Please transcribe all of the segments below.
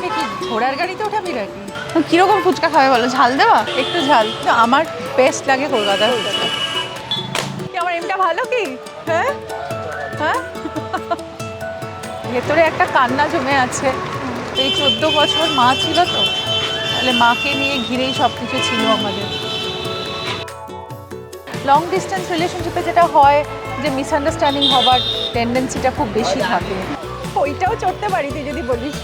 আমাকে কি ঘোড়ার গাড়িতে ওঠাবি নাকি? কীরকম ফুচকা খাবে বলো? ঝাল দেওয়া? একটু ঝাল। আমার বেস্ট লাগে কলকাতার ফুচকা। কি, আমার এমটা ভালো কি? হ্যাঁ? হ্যাঁ? ভেতরে একটা কান্না জমে আছে। এই চোদ্দ বছর মা ছিল তো। তাহলে মাকে নিয়ে ঘিরেই সব কিছু ছিল আমাদের। লং ডিস্টেন্স রিলেশনশিপে যেটা হয়, যে মিসআন্ডারস্ট্যান্ডিং হবার টেন্ডেন্সিটা খুব বেশি থাকে। ওইটাও চড়তে পারি, তুই যদি বলিস।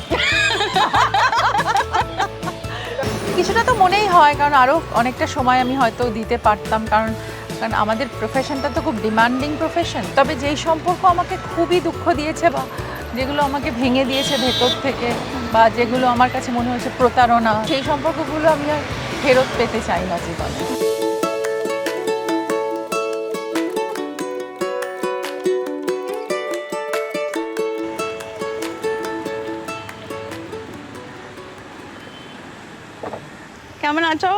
কিছুটা তো মনেই হয়, কারণ আরও অনেকটা সময় আমি হয়তো দিতে পারতাম, কারণ কারণ আমাদের প্রফেশনটা তো খুব ডিমান্ডিং প্রফেশন তবে যেই সম্পর্ক আমাকে খুবই দুঃখ দিয়েছে বা যেগুলো আমাকে ভেঙে দিয়েছে ভেতর থেকে বা যেগুলো আমার কাছে মনে হয়েছে প্রতারণা, সেই সম্পর্কগুলো আমি আর ফেরত পেতে চাই না জীবনে। কেমন আছো?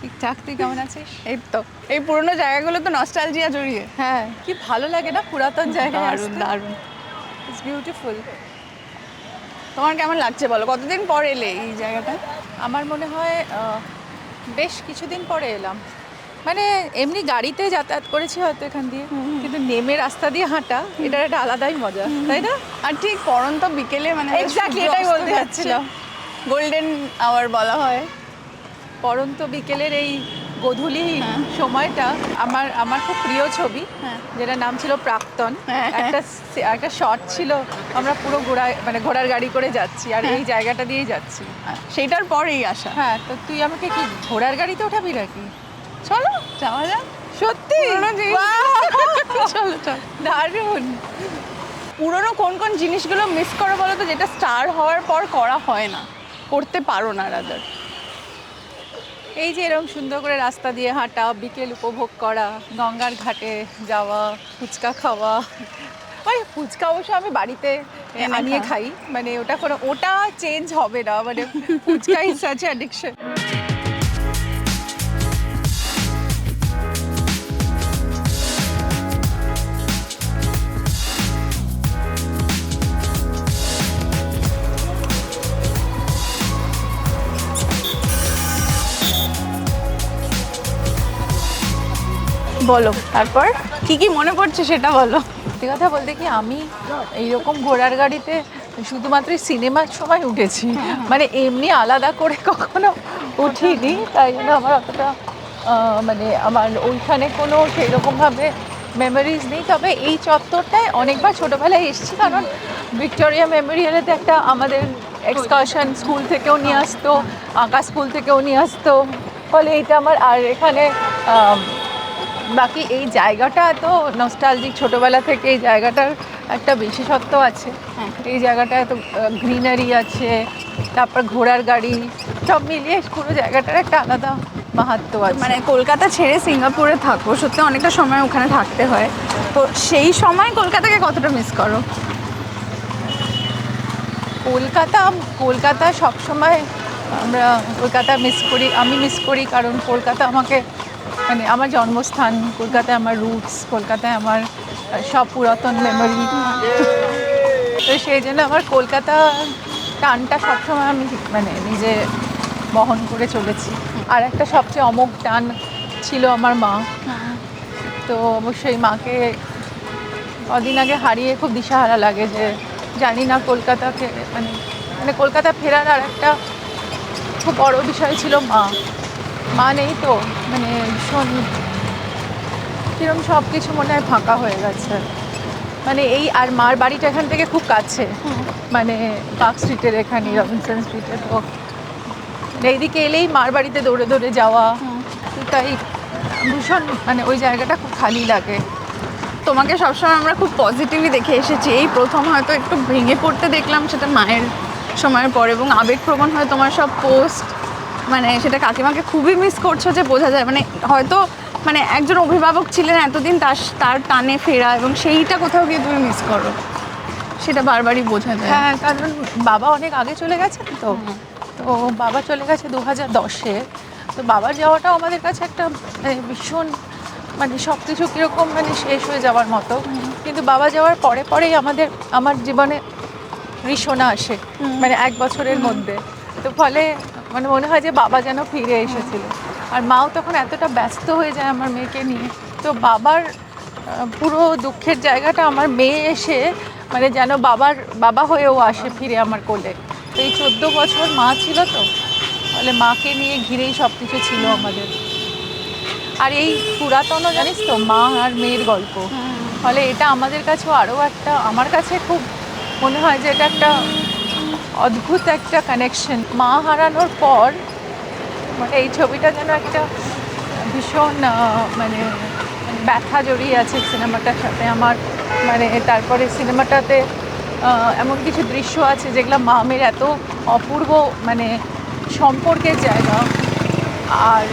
ঠিকঠাক তুই কেমন আছিস? এই তো এই পুরোনো জায়গাগুলো তো নস্টালজিয়া জড়িয়ে। হ্যাঁ কি ভালো লাগে না পুরাতন জায়গায় দারুণ দারুণ। ইটস বিউটিফুল তোমার কেমন লাগছে বলো? কতদিন পর এলে এই জায়গাটা? আমার মনে হয় বেশ কিছুদিন পরে এলাম। মানে এমনি গাড়িতে যাতায়াত করেছি হয়তো এখান দিয়ে কিন্তু নেমে রাস্তা দিয়ে হাঁটা এটার একটা আলাদাই মজা তাই না আর ঠিক পরন্ত বিকেলে মানে Exactly, এটাই বলতে যাচ্ছিলাম। গোল্ডেন আওয়ার বলা হয়। পরন্ত বিকেলের এই গধূলি সময়টা আমার আমার খুব প্রিয় ছবি হ্যাঁ। যেটার নাম ছিল প্রাক্তন। হ্যাঁ। একটা একটা শট ছিল আমরা পুরো ঘোড়ায় মানে ঘোড়ার গাড়ি করে যাচ্ছি আর এই জায়গাটা দিয়েই যাচ্ছি। সেইটার পরেই আসা। হ্যাঁ তো তুই আমাকে কি ঘোড়ার গাড়িতে ওঠাবি নাকি? চলো। যাওয়া যাক। সত্যি? চলো দারুণ। পুরোনো কোন কোন জিনিসগুলো মিস করো বলো তো যেটা স্টার হওয়ার পর করা হয় না করতে পারো না রাদার এই যে এরকম সুন্দর করে রাস্তা দিয়ে হাঁটা বিকেল উপভোগ করা গঙ্গার ঘাটে যাওয়া ফুচকা খাওয়া। ওই ফুচকা অবশ্য আমি বাড়িতে এনে আনিয়ে খাই। মানে ওটা কোনো ওটা চেঞ্জ হবে না। মানে ফুচকা ইজ সাচ অ্যাডিকশন বলো, তারপর? কি কি মনে পড়ছে সেটা বলো। সত্যি কথা বলতে কি, আমি এইরকম ঘোড়ার গাড়িতে শুধুমাত্র সিনেমার সময় উঠেছি। মানে এমনি আলাদা করে কখনো উঠিনি, তাই জন্য আমার অতটা মানে আমার ওইখানে কোনো সেরকমভাবে মেমোরিজ নেই। তবে এই চত্বরটায় অনেকবার ছোটোবেলায় এসেছি, কারণ ভিক্টোরিয়া মেমোরিয়ালেতে একটা আমাদের এক্সকারশন স্কুল থেকেও নিয়ে আসতো আঁকা স্কুল থেকেও নিয়ে আসতো। ফলে এটা আমার আর এখানে বাকি এই জায়গাটা তো নস্টালজিক ছোটোবেলা থেকে এই জায়গাটার একটা বিশেষত্ব আছে। হ্যাঁ। এই জায়গাটা এত গ্রিনারি আছে তারপর ঘোড়ার গাড়ি সব মিলিয়ে পুরো জায়গাটার একটা আলাদা মাহাত্ম আছে। মানে কলকাতা ছেড়ে সিঙ্গাপুরে থাকো সত্যি অনেকটা সময় ওখানে থাকতে হয়। তো সেই সময় কলকাতাকে কতটা মিস করো? কলকাতা কলকাতা সবসময় আমরা কলকাতা মিস করি আমি মিস করি কারণ কলকাতা আমাকে মানে আমার জন্মস্থান, কলকাতায় আমার রুটস কলকাতায় আমার সব পুরাতন মেমোরি তো সেই জন্য আমার কলকাতা টানটা সবসময় আমি মানে নিজে বহন করে চলেছি। আর একটা সবচেয়ে অমোঘ টান ছিল আমার মা। তো অবশ্যই মাকে কদিন আগে হারিয়ে খুব দিশাহারা লাগে যে জানি না কলকাতাকে মানে মানে কলকাতা ফেরার আর একটা খুব বড় বিষয় ছিল মা। মা নেই তো মানে ভীষণ কিরম সব কিছু মনে হয় ফাঁকা হয়ে গেছে। মানে এই আর মার বাড়িটা এখান থেকে খুব কাছে। মানে পার্ক স্ট্রিটের এখানে, রবিনসন স্ট্রিটে তো। এইদিকে এলেই মার বাড়িতে দৌড়ে দৌড়ে যাওয়া। তাই ভীষণ মানে ওই জায়গাটা খুব খালি লাগে। তোমাকে সবসময় আমরা খুব পজিটিভই দেখে এসেছি। এই প্রথম হয়তো একটু ভেঙে পড়তে দেখলাম, সেটা মায়ের সময়ের পর এবং আবেগপ্রবণ হয় তোমার সব পোস্ট মানে সেটা কাকিমাকে খুবই মিস করছ যে বোঝা যায়। মানে হয়তো মানে একজন অভিভাবক ছিলেন এতদিন তার তার টানে ফেরা এবং সেইটা কোথাও গিয়ে তুমি মিস করো। সেটা বারবারই বোঝা যায়। হ্যাঁ কারণ বাবা অনেক আগে চলে গেছেন তো। তো বাবা চলে গেছে দু হাজার দশে। তো বাবার যাওয়াটাও আমাদের কাছে একটা মানে ভীষণ মানে সব কিছু কীরকম মানে শেষ হয়ে যাওয়ার মতো। কিন্তু বাবা যাওয়ার পরে পরেই আমাদের আমার জীবনে ঋষণা আসে। মানে এক বছরের মধ্যে। তো ফলে মানে মনে হয় যে বাবা যেন ফিরে এসেছিল। আর মাও তখন এতটা ব্যস্ত হয়ে যায় আমার মেয়েকে নিয়ে। তো বাবার পুরো দুঃখের জায়গাটা আমার মেয়ে এসে মানে যেন বাবার বাবা হয়েও আসে ফিরে আমার কোলে। তো এই চোদ্দ বছর মা ছিল তো ফলে মাকে নিয়ে ঘিরেই সব কিছু ছিল আমাদের। আর এই পুরাতনও জানিস তো মা আর মেয়ের গল্প। ফলে এটা আমাদের কাছেও আরও একটা আমার কাছে খুব মনে হয় যে এটা একটা অদ্ভুত একটা কানেকশন মা হারানোর পর মানে এই ছবিটা যেন একটা ভীষণ মানে ব্যথা জড়িয়ে আছে সিনেমাটার সাথে। আমার মানে তারপরে সিনেমাটাতে এমন কিছু দৃশ্য আছে যেগুলো মা মেয়ের এত অপূর্ব মানে সম্পর্কের জায়গা। আর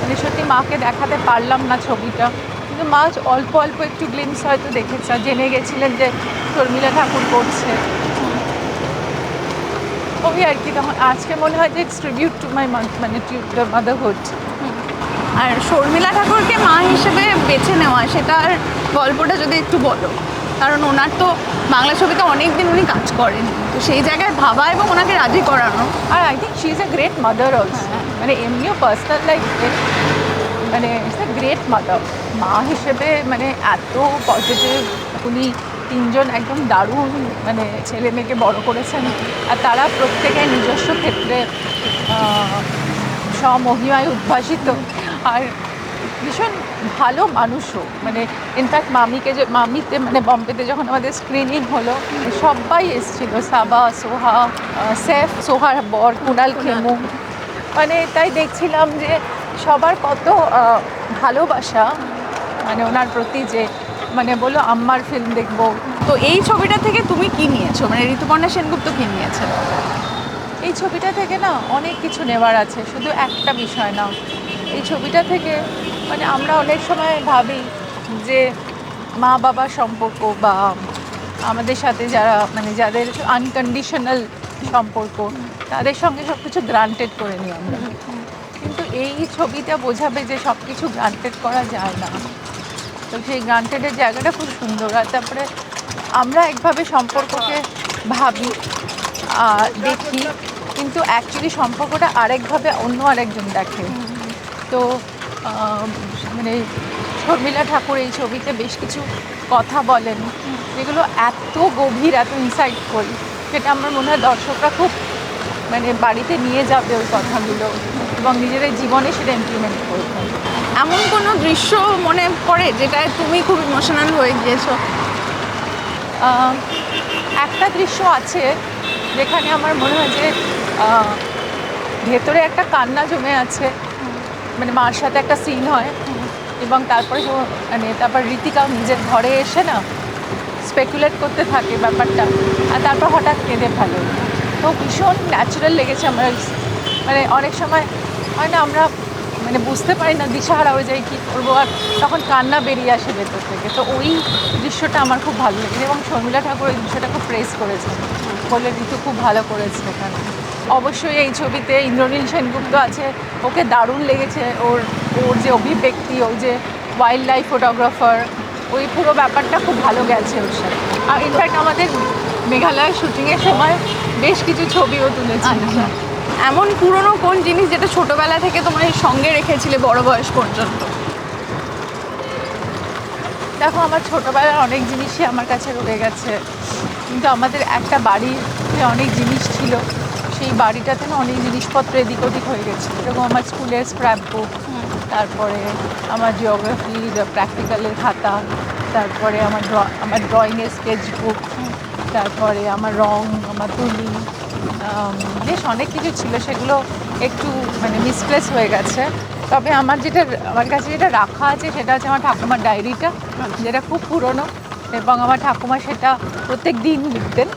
মানে সত্যি মাকে দেখাতে পারলাম না ছবিটা। কিন্তু মা অল্প অল্প একটু গ্লিমস হয়তো দেখেছে। জেনে গেছিলেন যে শর্মিলা ঠাকুর করছে। ওই আর কি তখন আজকে মনে হয় যে ইটস ট্রিবিউট টু মাই মানে মাদারহুড আর শর্মিলা ঠাকুরকে মা হিসেবে বেছে নেওয়া সেটার গল্পটা যদি একটু বলো। কারণ ওনার তো বাংলা ছবিতে অনেক দিন উনি কাজ করেন। তো সেই জায়গায় ভাবা এবং ওনাকে রাজি করানো। আর I think she is a great mother also. মানে এমনিও পার্সোনাল লাইফে মানে ইটস এ গ্রেট মাদার মা হিসেবে মানে এত পজিটিভ উনি তিনজন একদম দারুণ মানে ছেলে মেয়েকে বড় করেছেন। আর তারা প্রত্যেকে নিজস্ব ক্ষেত্রে স্বমহিমায় উদ্ভাসিত। আর ভীষণ ভালো মানুষও। মানে ইনফ্যাক্ট মামিকে যে, মামিতে মানে বম্বেতে যখন আমাদের স্ক্রিনিং হলো, সবাই এসেছিল, সাবা, সোহা সেফ, সোহার বর, কুনাল খেমু। মানে তাই দেখছিলাম যে সবার কত ভালোবাসা। মানে ওনার প্রতি যে মানে বলো আম্মার ফিল্ম দেখব। তো এই ছবিটা থেকে তুমি কি নিয়েছো? মানে ঋতুপর্ণা সেনগুপ্ত কি নিয়েছে? এই ছবিটা থেকে না অনেক কিছু নেওয়ার আছে, শুধু একটা বিষয় না। এই ছবিটা থেকে মানে আমরা অনেক সময় ভাবি যে মা বাবার সম্পর্ক বা আমাদের সাথে যারা মানে যাদের আনকন্ডিশনাল সম্পর্ক, তাদের সঙ্গে সব কিছু গ্রান্টেড করে নিই আমরা। কিন্তু এই ছবিটা বোঝাবে যে সব কিছু গ্রান্টেড করা যায় না। তো সেই গ্রান্টেডের জায়গাটা খুব সুন্দর। আর তারপরে আমরা একভাবে সম্পর্ককে ভাবি আর দেখি কিন্তু অ্যাকচুয়ালি সম্পর্কটা আরেকভাবে অন্য আরেকজন দেখে। তো মানে শর্মিলা ঠাকুর এই ছবিতে বেশ কিছু কথা বলেন যেগুলো এত গভীর এত ইনসাইটফুল সেটা আমার মনে হয় দর্শকরা খুব মানে বাড়িতে নিয়ে যাবে ওই কথাগুলো। এবং নিজেদের জীবনে সেটা ইমপ্লিমেন্ট করবে এমন কোনো দৃশ্য মনে পড়ে যেটায় তুমি খুব ইমোশনাল হয়ে গিয়েছো? একটা দৃশ্য আছে যেখানে আমার মনে হয় যে ভেতরে একটা কান্না জমে আছে। মানে মার সাথে একটা সিন হয় এবং তারপরে মানে তারপর ঋতিকা নিজের ঘরে এসে না স্পেকুলেট করতে থাকে ব্যাপারটা আর তারপর হঠাৎ কেঁদে ফেলে। তো ভীষণ ন্যাচারাল লেগেছে আমার। মানে অনেক সময় হয় না, আমরা মানে বুঝতে পারি না দিশাহারা হয়ে যাই কী করব। আর তখন কান্না বেরিয়ে আসে ভেতর থেকে। তো ওই দৃশ্যটা আমার খুব ভালো লেগেছে এবং শর্মিলা ঠাকুর ওই দৃশ্যটা খুব প্রেস করেছে। বলে ঋতু খুব ভালো করেছে এখানে। অবশ্যই এই ছবিতে ইন্দ্রনীল সেনগুপ্ত আছে। ওকে দারুণ লেগেছে ওর ওর যে অভিব্যক্তি, ওই যে ওয়াইল্ড লাইফ ফটোগ্রাফার ওই পুরো ব্যাপারটা খুব ভালো গেছে ওর সাথে। আর ইনফ্যাক্ট আমাদের মেঘালয় শুটিংয়ের সময় বেশ কিছু ছবিও তুলেছি। আচ্ছা। এমন পুরনো কোন জিনিস যেটা ছোটবেলা থেকে তোমার সঙ্গে রেখেছিলে বড় বয়স পর্যন্ত? দেখো, আমার ছোটোবেলার অনেক জিনিসই আমার কাছে রয়ে গেছে। কিন্তু আমাদের একটা বাড়িতে অনেক জিনিস ছিল। সেই বাড়িটাতে না অনেক জিনিসপত্র এদিক ওদিক হয়ে গেছে এরকম আমার স্কুলের স্ক্র্যাপ বুক তারপরে আমার জিওগ্রাফি প্র্যাকটিক্যালের খাতা, তারপরে আমার ড্র- আমার ড্রয়িংয়ের স্কেচ বুক তারপরে আমার রং, আমার তুলি বেশ অনেক কিছু ছিল, সেগুলো একটু মানে মিসপ্লেস হয়ে গেছে। তবে আমার যেটা, আমার কাছে যেটা রাখা আছে, সেটা হচ্ছে আমার ঠাকুমার ডায়েরিটা যেটা খুব পুরনো, এবং আমার ঠাকুমা সেটা প্রত্যেক দিন লিখতেন,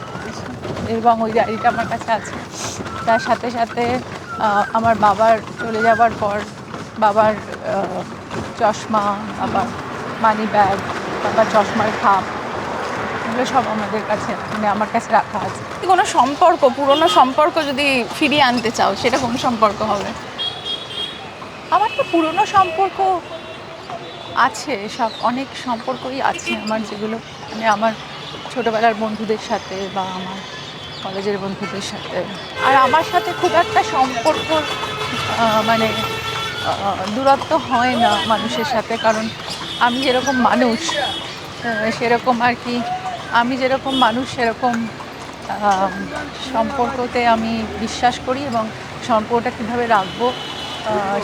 এবং ওই ডায়েরিটা আমার কাছে আছে। তার সাথে সাথে আমার বাবার চলে যাবার পর, বাবার চশমা আবার মানি ব্যাগ বাবার চশমার খাপ এগুলো সব আমাদের কাছে মানে আমার কাছে রাখা আছে। কোনো সম্পর্ক, পুরনো সম্পর্ক যদি ফিরিয়ে আনতে চাও, সেটা কোন সম্পর্ক হবে? আমার তো পুরনো সম্পর্ক আছে, সব অনেক সম্পর্কই আছে আমার যেগুলো মানে আমার ছোটোবেলার বন্ধুদের সাথে বা আমার কলেজের বন্ধুদের সাথে। আর আমার সাথে খুব একটা সম্পর্ক মানে দূরত্ব হয় না মানুষের সাথে, কারণ আমি যেরকম মানুষ সেরকম আর কি আমি যেরকম মানুষ সেরকম সম্পর্কতে আমি বিশ্বাস করি এবং সম্পর্কটা কীভাবে রাখব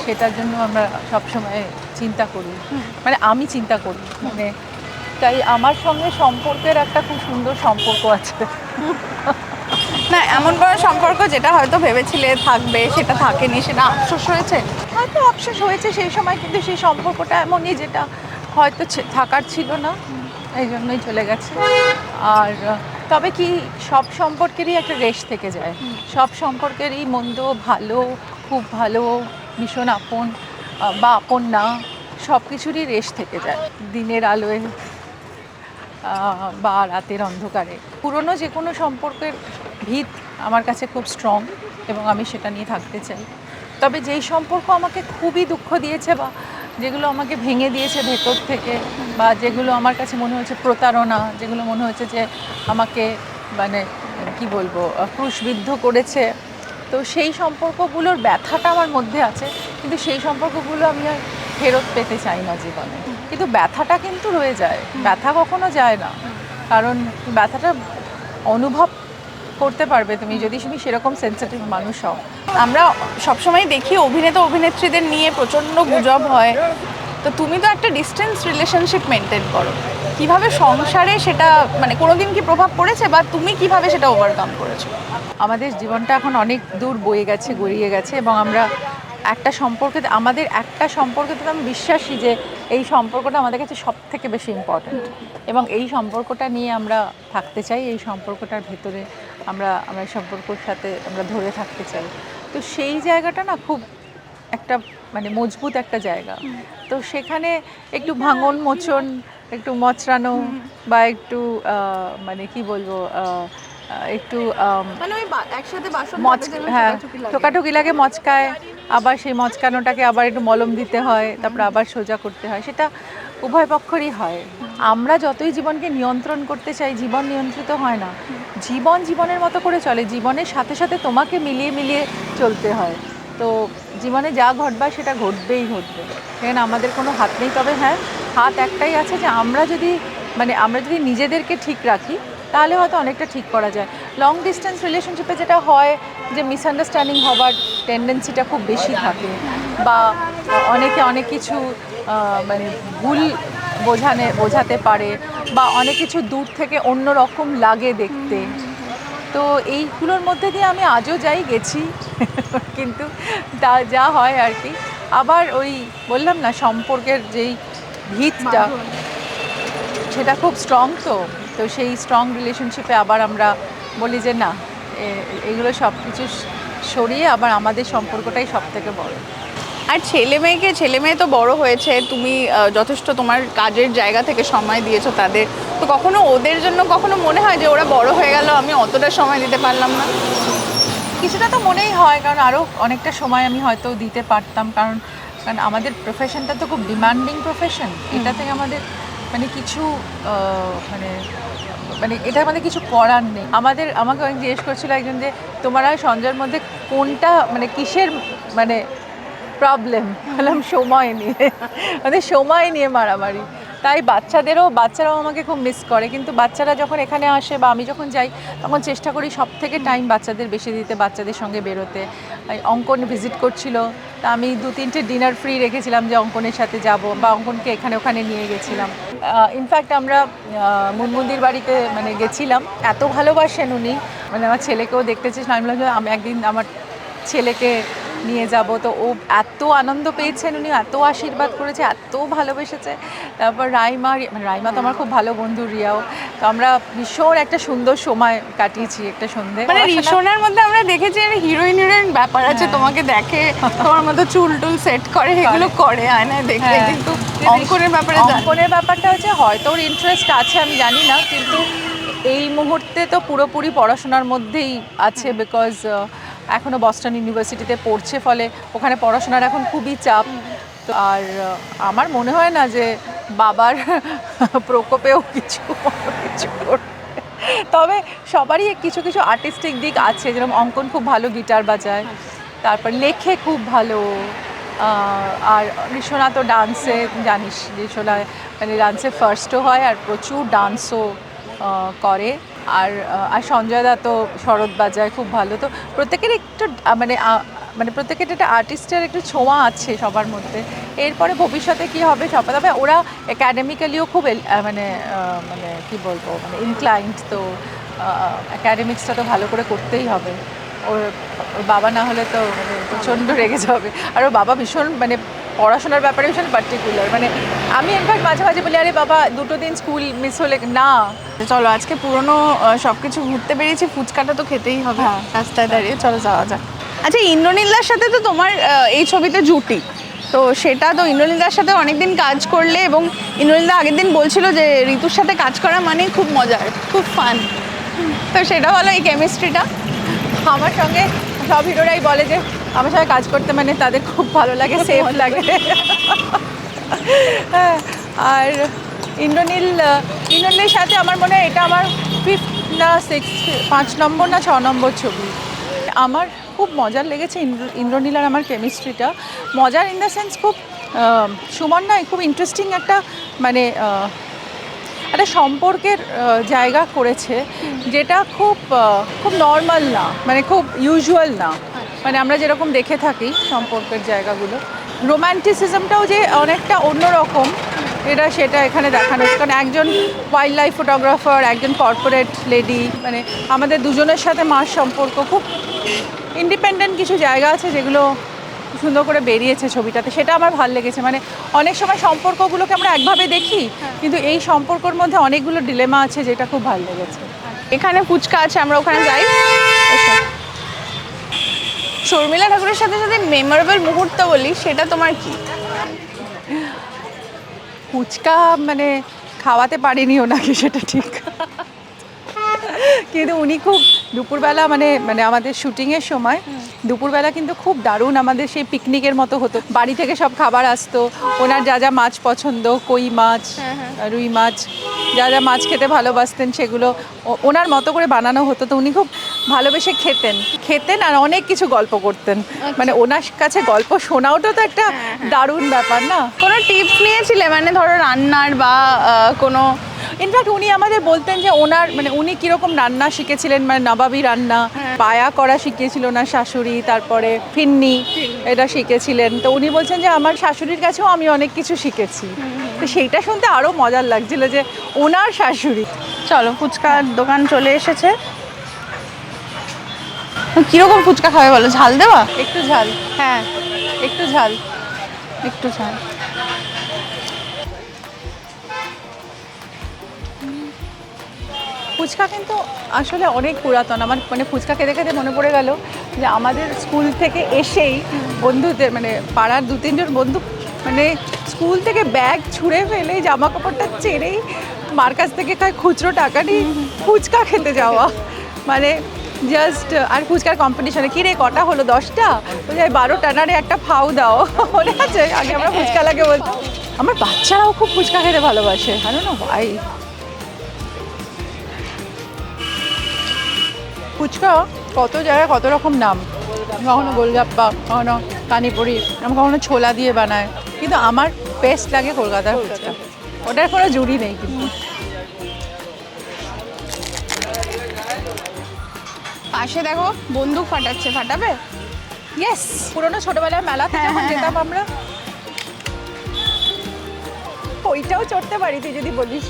সেটার জন্য আমরা সবসময় চিন্তা করি। মানে আমি চিন্তা করি। মানে তাই আমার সঙ্গে সম্পর্কের একটা খুব সুন্দর সম্পর্ক আছে। না এমন কোনো সম্পর্ক যেটা হয়তো ভেবেছিলে থাকবে সেটা থাকেনি সেটা আফসোস হয়েছে? হয়তো আফসোস হয়েছে সেই সময় কিন্তু সেই সম্পর্কটা এমনই যেটা হয়তো থাকার ছিল না। এই জন্যই চলে গেছে। আর তবে কি সব সম্পর্কেরই একটা রেশ থেকে যায়। সব সম্পর্কেরই মন্দ ভালো খুব ভালো ভীষণ আপন বা আপন না সব কিছুরই রেশ থেকে যায়। দিনের আলোয় বা রাতের অন্ধকারে। পুরনো যে কোনো সম্পর্কের ভিত আমার কাছে খুব স্ট্রং এবং আমি সেটা নিয়ে থাকতে চাই। তবে যেই সম্পর্ক আমাকে খুবই দুঃখ দিয়েছে বা যেগুলো আমাকে ভেঙে দিয়েছে ভেতর থেকে, বা যেগুলো আমার কাছে মনে হয়েছে প্রতারণা, যেগুলো মনে হয়েছে যে আমাকে মানে কি বলব ক্রুশবিদ্ধ করেছে। তো সেই সম্পর্কগুলোর ব্যথাটা আমার মধ্যে আছে, কিন্তু সেই সম্পর্কগুলো আমি আর ফেরত পেতে চাই না জীবনে। কিন্তু ব্যথাটা কিন্তু রয়ে যায়, ব্যথা কখনো যায় না। কারণ ব্যথাটা অনুভব করতে পারবে, তুমি যদি তুমি সেরকম সেন্সিটিভ মানুষ হও। আমরা সবসময় দেখি অভিনেতা, অভিনেত্রীদের নিয়ে প্রচণ্ড গুজব হয়। তো তুমি তো একটা ডিস্টেন্স রিলেশনশিপ মেনটেন করো। কীভাবে সংসারে সেটা মানে কোনোদিন কি প্রভাব পড়েছে বা তুমি কীভাবে সেটা ওভারকাম করেছ? আমাদের জীবনটা এখন অনেক দূর বয়ে গেছে, গড়িয়ে গেছে এবং আমরা একটা সম্পর্কে, আমাদের একটা সম্পর্কে তো আমি বিশ্বাসী যে এই সম্পর্কটা আমাদের কাছে সব থেকে বেশি ইম্পর্ট্যান্ট এবং এই সম্পর্কটা নিয়ে আমরা থাকতে চাই, এই সম্পর্কটার ভেতরে আমরা আমরা সম্পর্কর সাথে আমরা ধরে থাকতে চাই। তো সেই জায়গাটা না খুব একটা মানে মজবুত একটা জায়গা। তো সেখানে একটু ভাঙন মোচন একটু মচড়ানো বা একটু মানে কি বলব একটু মানে ওই একসাথে বাসন হ্যাঁ ঠোকাঠুকি লাগে মচকায় আবার সেই মচকানোটাকে আবার একটু মলম দিতে হয় তারপর আবার সোজা করতে হয়। সেটা উভয় পক্ষেরই হয়। আমরা যতই জীবনকে নিয়ন্ত্রণ করতে চাই, জীবন নিয়ন্ত্রিত হয় না। জীবন জীবনের মতো করে চলে। জীবনের সাথে সাথে তোমাকে মিলিয়ে মিলিয়ে চলতে হয়। তো জীবনে যা ঘটবার সেটা ঘটবেই ঘটবে। সেখানে আমাদের কোনো হাত নেই। তবে হ্যাঁ হাত একটাই আছে যে আমরা যদি মানে আমরা যদি নিজেদেরকে ঠিক রাখি, তাহলে হয়তো অনেকটা ঠিক করা যায়। লং ডিস্টেন্স রিলেশনশিপে যেটা হয় যে মিসআন্ডারস্ট্যান্ডিং হবার টেন্ডেন্সিটা খুব বেশি থাকে। বা অনেকে অনেক কিছু মানে ভুল বোঝানে বোঝাতে পারে বা অনেক কিছু দূর থেকে অন্য রকম লাগে দেখতে। তো এইগুলোর মধ্যে দিয়ে আমি আজও যাই গেছি। কিন্তু তা যা হয় আর কি। আবার ওই বললাম না সম্পর্কের যেই ভিতটা সেটা খুব স্ট্রং তো। তো সেই স্ট্রং রিলেশনশিপে আবার আমরা বলি যে না এগুলো সব কিছু সরিয়ে আবার আমাদের সম্পর্কটাই সব থেকে বড়। আর ছেলে মেয়েকে ছেলে মেয়ে তো বড় হয়েছে তুমি যথেষ্ট তোমার কাজের জায়গা থেকে সময় দিয়েছ তাদের। তো কখনো ওদের জন্য কখনো মনে হয় যে ওরা বড় হয়ে গেল আমি অতটা সময় দিতে পারলাম না? কিছুটা তো মনেই হয় কারণ আরও অনেকটা সময় আমি হয়তো দিতে পারতাম কারণ কারণ আমাদের প্রফেশনটা তো খুব ডিমান্ডিং প্রফেশন এটা থেকে আমাদের মানে কিছু মানে মানে এটা আমাদের কিছু করার নেই। আমাদের আমাকে অনেক জিজ্ঞেস করছিল একজন যে তোমার আর সঞ্জয়ের মধ্যে কোনটা মানে কিসের মানে প্রবলেম বললাম, সময় নিয়ে। মানে সময় নিয়ে মারামারি। তাই বাচ্চাদেরও, বাচ্চারাও আমাকে খুব মিস করে। কিন্তু বাচ্চারা যখন এখানে আসে বা আমি যখন যাই, তখন চেষ্টা করি সব থেকে টাইম বাচ্চাদের বেশি দিতে, বাচ্চাদের সঙ্গে বেরোতে। অঙ্কন ভিজিট করছিল। তা আমি দু তিনটে ডিনার ফ্রি রেখেছিলাম যে অঙ্কনের সাথে যাব বা অঙ্কনকে এখানে, ওখানে নিয়ে গেছিলাম। ইনফ্যাক্ট আমরা মুনমুন্দির বাড়িতে মানে গেছিলাম। এত ভালোবাসেন উনি। মানে আমার ছেলেকেও দেখতে চেয়েছিলাম। আমি আমি একদিন আমার ছেলেকে নিয়ে যাব। তো ও এত আনন্দ পেয়েছেন উনি এত আশীর্বাদ করেছে এত ভালোবেসেছে। তারপর রাইমা মানে রাইমা তো আমার খুব ভালো বন্ধু রিয়াও। তো আমরা ভীষণ একটা সুন্দর সময় কাটিয়েছি একটা সন্ধে। মানে রিসোনার মধ্যে আমরা দেখেছি হিরোইন হিরোইন ব্যাপার আছে হ্যাঁ। তোমাকে দেখে তোমার মতো চুল টুল সেট করে এগুলো করে আয়নায় দেখলে হ্যাঁ। কিন্তু অঙ্কনের ব্যাপারে অঙ্কনের ব্যাপারটা হচ্ছে হয়তো ওর ইন্টারেস্ট আছে আমি জানি না কিন্তু এই মুহূর্তে তো পুরোপুরি পড়াশোনার মধ্যেই আছে বিকজ এখনও বস্টন ইউনিভার্সিটিতে পড়ছে, ফলে ওখানে পড়াশোনার এখন খুবই চাপ। আর আমার মনে হয় না যে বাবার প্রকোপেও কিছু কিছু তবে সবারই কিছু কিছু আর্টিস্টিক দিক আছে, যেরকম অঙ্কন খুব ভালো গিটার বাজায়, তারপর লেখে খুব ভালো আর ঋষণা তো ডান্সে জানিস ঋষণা মানে ডান্সে ফার্স্টও হয়, আর প্রচুর ডান্সও করে। আর আর সঞ্জয় দা তো শরৎ বাজায় খুব ভালো। তো প্রত্যেকের একটু মানে মানে প্রত্যেকের একটা আর্টিস্টের একটু ছোঁয়া আছে সবার মধ্যে। এরপরে ভবিষ্যতে কি হবে সবাই তবে ওরা একাডেমিক্যালিও খুব মানে মানে কি বলব মানে ইনক্লাইন্ড তো অ্যাকাডেমিক্সটা তো ভালো করে করতেই হবে। ওর ওর বাবা না হলে তো মানে প্রচণ্ড রেগে যাবে। আর ওর বাবা ভীষণ মানে পড়াশোনার ব্যাপারে ভীষণ পার্টিকুলার মানে আমি ইনফ্যাক্ট মাঝে মাঝে বলি আরে বাবা দুটো দিন স্কুল মিস হলে না। চলো আজকে পুরনো সব কিছু ঘুরতে বেরিয়েছি ফুচকাটা তো খেতেই হবে। হ্যাঁ। রাস্তায় দাঁড়িয়ে চলো যাওয়া যাক। আচ্ছা ইন্দ্রনীলদার সাথে তো তোমার এই ছবিতে জুটি। তো সেটা তো ইন্দ্রনীলদার সাথে অনেকদিন কাজ করলে এবং ইন্দ্রনীলদা আগের দিন বলছিল যে ঋতুর সাথে কাজ করা মানে খুব মজার খুব ফান তো সেটা হলো এই কেমিস্ট্রিটা আমার সঙ্গে সব হিরোরাই বলে যে আমার সঙ্গে কাজ করতে মানে তাদের খুব ভালো লাগে সেফ লাগে। হ্যাঁ, আর ইন্দ্রনীল ইন্দ্রনীলের সাথে আমার মনে হয় এটা আমার ফিফথ না সিক্স পাঁচ নম্বর না ছ নম্বর ছবি। আমার খুব মজার লেগেছে ইন্দ্র- ইন্দ্রনীল আর আমার কেমিস্ট্রিটা মজার ইন দ্য সেন্স খুব সুমন নয় খুব ইন্টারেস্টিং একটা মানে একটা সম্পর্কের জায়গা করেছে যেটা খুব খুব নর্মাল না মানে খুব ইউজুয়াল না। মানে আমরা যেরকম দেখে থাকি সম্পর্কের জায়গাগুলো। রোম্যান্টিসিজমটাও যে অনেকটা অন্যরকম, এটা সেটা এখানে দেখানো হচ্ছে। কারণ একজন ওয়াইল্ড লাইফ ফটোগ্রাফার একজন কর্পোরেট লেডি মানে আমাদের দুজনের সাথে মার সম্পর্ক খুব ইন্ডিপেন্ডেন্ট কিছু জায়গা আছে যেগুলো সুন্দর করে বেরিয়েছে ছবিটাতে। সেটা আমার ভালো লেগেছে। মানে অনেক সময় সম্পর্কগুলোকে আমরা একভাবে দেখি কিন্তু এই সম্পর্কর মধ্যে অনেকগুলো ডিলেমা আছে যেটা খুব ভালো লেগেছে। এখানে ফুচকা আছে আমরা ওখানে যাই। শর্মিলা ঠাকুরের সাথে সাথে মেমোরেবল মুহূর্ত বলি সেটা তোমার কি? ফুচকা মানে খাওয়াতে পারিনি ওনাকে সেটা ঠিক। কিন্তু উনি খুব দুপুরবেলা মানে মানে আমাদের শুটিংয়ের সময় দুপুরবেলা কিন্তু খুব দারুণ আমাদের সেই পিকনিকের মতো হতো। বাড়ি থেকে সব খাবার আসতো ওনার যা যা মাছ পছন্দ কই মাছ রুই মাছ যা যা মাছ খেতে ভালোবাসতেন সেগুলো ওনার মতো করে বানানো হতো তো উনি খুব ভালোবেসে খেতেন। খেতেন আর অনেক কিছু গল্প করতেন। মানে ওনার কাছে গল্প শোনাওটা তো একটা দারুণ ব্যাপার না? কোনো টিপস নিয়েছিলে? মানে ধরো রান্নার বা কোনো ইনফ্যাক্ট উনি আমাদের বলতেন যে ওনার মানে উনি কীরকম রান্না শিখেছিলেন মানে নবাবি রান্না। পায়া করা শিখিয়েছিল ওনার শাশুড়ি তারপরে ফিন্নি এটা শিখেছিলেন। তো উনি বলছেন যে আমার শাশুড়ির কাছেও আমি অনেক কিছু শিখেছি। তো সেইটা শুনতে আরও মজার লাগছিল যে ওনার শাশুড়ি। চলো ফুচকার দোকান চলে এসেছে। কীরকম ফুচকা খাবে বলো? ঝাল দেওয়া? একটু ঝাল। হ্যাঁ একটু ঝাল। একটু ঝাল। ফুচকা কিন্তু আসলে অনেক পুরাতন। আমার মানে ফুচকা খেতে খেতে মনে পড়ে গেল যে আমাদের স্কুল থেকে এসেই বন্ধুদের মানে পাড়ার দু তিনজন বন্ধু মানে স্কুল থেকে ব্যাগ ছুঁড়ে ফেলে জামা কাপড়টা ছেড়েই মার কাছ থেকে খায় খুচরো টাকা নিয়ে ফুচকা খেতে যাওয়া। মানে জাস্ট আর ফুচকার কম্পিটিশনে কী রে কটা হলো? দশটা? যাই বারোটা না রে একটা ফাউ দাও। মনে আছে? আগে আমরা ফুচকা লাগে বলতাম। আমার বাচ্চারাও খুব ফুচকা খেতে ভালোবাসে। জানো না ভাই ফুচকা কত জায়গায় কত রকম নাম। কখনো গোলগাপ্পা কখনো পানিপুরি আমি কখনো ছোলা দিয়ে বানায়। কিন্তু আমার বেস্ট লাগে কলকাতার ফুচকা। ওটার কোনো জুড়ি নেই কিন্তু। পাশে দেখো বন্দুক ফাটাচ্ছে ফাটাবে? ইয়েস পুরোনো ছোটবেলার মেলাতে যখন যেতাম আমরা। ওইটাও চড়তে পারি তুই যদি বলিস।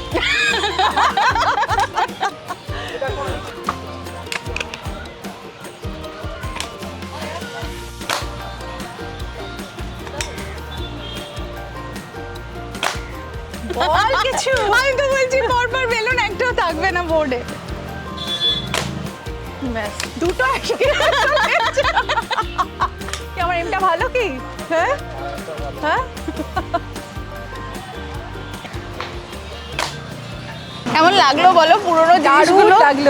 কিছু আমি তো বলছি পরপর বেলুন একটাও থাকবে না বোর্ডে ব্যাস দুটো আমার এমটা ভালো কি? হ্যাঁ? হ্যাঁ? কেমন লাগল বলো পুরোনো জিনিসগুলো? লাগল।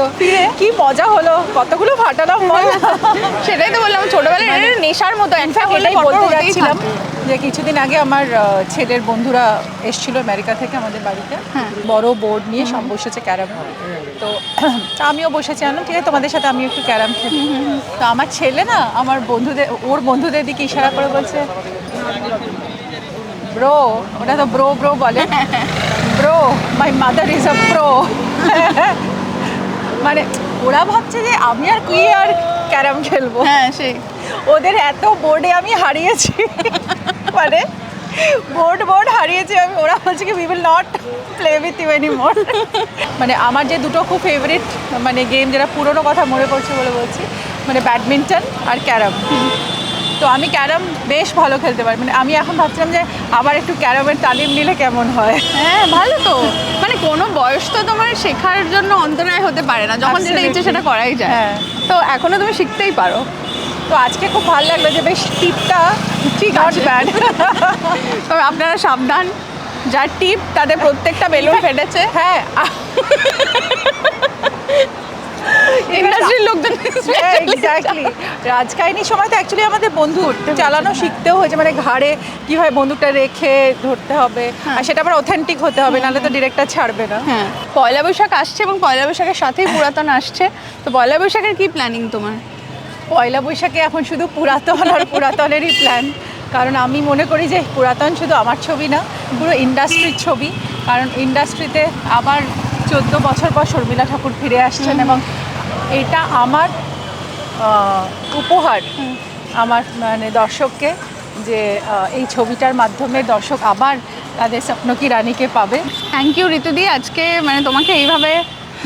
কি মজা হলো? কতগুলো ফাটালাম সেটাই তো বললাম ছোটবেলায় নেশার মতো একটা ইনফ্যাক্ট হলে এটাই পরপর বলতে যাচ্ছিলাম। যে কিছুদিন আগে আমার ছেলের বন্ধুরা এসেছিল আমেরিকা থেকে আমাদের বাড়িতে। হ্যাঁ। বড় বোর্ড নিয়ে সব বসেছে ক্যারাম তো আমিও বসেছি আনলাম ঠিক আছে তোমাদের সাথে আমি একটু ক্যারাম খেলি। তো আমার ছেলে না আমার বন্ধুদের ওর বন্ধুদের দিকে ইশারা করে বলছে ব্রো ওটা তো ব্রো ব্রো বলে। Bro my mother is a pro মানে ওরা ভাবছে যে আমি আর কি আর ক্যারাম খেলব। হ্যাঁ সেই। ওদের এত বোর্ডে আমি হারিয়েছি। মানে বোর্ড বোর্ড হারিয়েছি আমি ওরা বলছে কি we will not play with you any more মানে আমার যে দুটো খুব ফেভারিট মানে গেম যেটা পুরোনো কথা মনে পড়ছে বলে বলছি মানে ব্যাডমিন্টন আর ক্যারাম। তো আমি ক্যারাম বেশ ভালো খেলতে পারি। মানে আমি এখন ভাবছিলাম যে আবার একটু ক্যারামের তালিম নিলে কেমন হয়? হ্যাঁ ভালো তো। মানে কোনো বয়স তো তোমার শেখার জন্য অন্তরায় হতে পারে না। যখন যেটা ইচ্ছে সেটা করাই যায়। হ্যাঁ। তো এখনও তুমি শিখতেই পারো। তো আজকে খুব ভালো লাগল যে বেশ টিপটা ঠিক আছে। ব্যাড তবে আপনারা সাবধান যার টিপ তাদের প্রত্যেকটা বেলুন ফেটেছে। হ্যাঁ। ইন্ডাস্ট্রির লোকজন এক্স্যাক্টলি রাজকাহিনীর সময় তো অ্যাকচুয়ালি আমাদের বন্দুক চালানো শিখতেও হয়েছে মানে ঘাড়ে কীভাবে বন্দুকটা রেখে ধরতে হবে আর সেটা আবার অথেন্টিক হতে হবে নাহলে তো ডিরেক্টর ছাড়বে না। হ্যাঁ। পয়লা বৈশাখ আসছে এবং পয়লা বৈশাখের সাথেই পুরাতন আসছে। তো পয়লা বৈশাখের কি প্ল্যানিং তোমার? পয়লা বৈশাখে এখন শুধু পুরাতন আর পুরাতনেরই প্ল্যান কারণ আমি মনে করি যে পুরাতন শুধু আমার ছবি না পুরো ইন্ডাস্ট্রির ছবি। কারণ ইন্ডাস্ট্রিতে আবার চোদ্দ বছর পর শর্মিলা ঠাকুর ফিরে আসছেন এবং এটা আমার উপহার আমার মানে দর্শককে যে এই ছবিটার মাধ্যমে দর্শক আবার তাদের স্বপ্নকি রানীকে পাবে। থ্যাংক ইউ ঋতুদি। আজকে মানে তোমাকে এইভাবে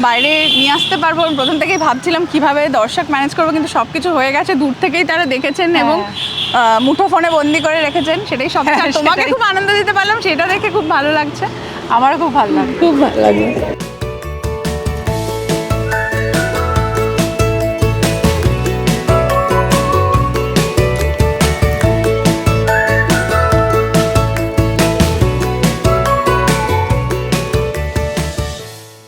বাইরে নিয়ে আসতে পারব আমি প্রথম থেকেই ভাবছিলাম কীভাবে দর্শক ম্যানেজ করব কিন্তু সব কিছু হয়ে গেছে। দূর থেকেই তারা দেখেছেন এবং আহ, মুঠো ফোনে বন্দি করে রেখেছেন সেটাই সব হ্যাঁ, তোমাকে খুব আনন্দ দিতে পারলাম সেটা দেখে খুব ভালো লাগছে। আমারও খুব ভালো লাগে খুব ভালো লাগে